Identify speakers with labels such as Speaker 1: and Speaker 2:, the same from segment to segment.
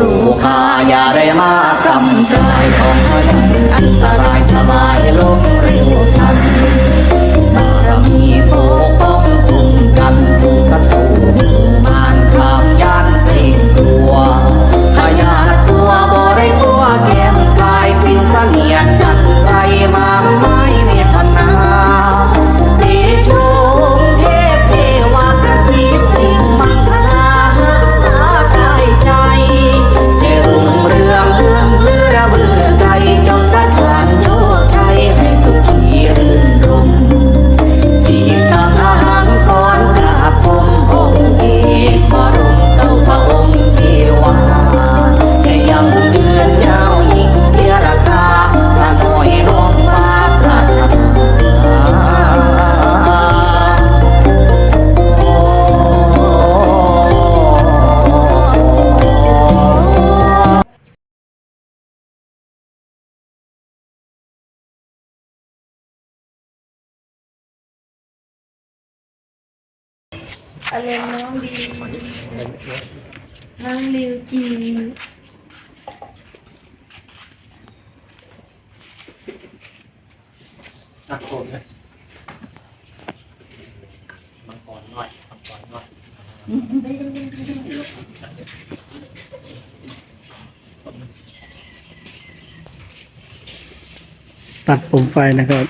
Speaker 1: รู้ค่าอย่าได้มากำกายของอันตรายสบายลมเร็ว อะไรน้องดิวน้องริ
Speaker 2: วจี
Speaker 3: นักโทษนะมังกรน้อยมังกรน้อย
Speaker 4: ตัดผมไฟนะครับ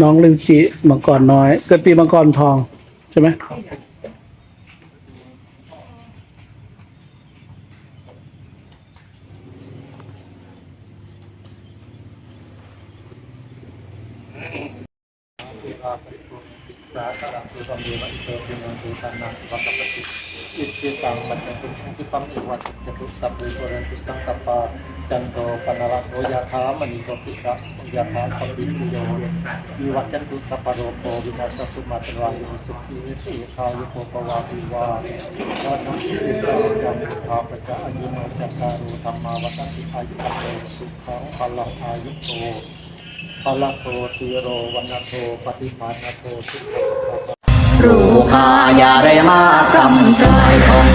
Speaker 4: น้องลิวจิมังกรน้อย เกิดปีมังกรทอง ใช่ไหม
Speaker 3: เวลาปฏิบัติศึกษาสาระคือความดีว่าอิโตปินังคือทานังวัตปฏิอิสิตังปัจจังตุชังคิปัมเอวัตจะตุสัพพุโรนตุสังกัปปาจันโทปนารโกยาธามณีโกปิกะยาธาสัพพิคุโยวิวัจจันตุสัพพโรโกวินาศสุมาตรายุสุขีวิสีคายุโกปวาวิวาวัฏสิสารยัมภาปะจาอายุโนจัตตารุธรรมาวัฏติอายุโตสุขังพลังอายุโต พละโทติโรวันโทปฏิภาณโทสุขสัพพะ
Speaker 1: รู้ค่ายาได้มากำกายของ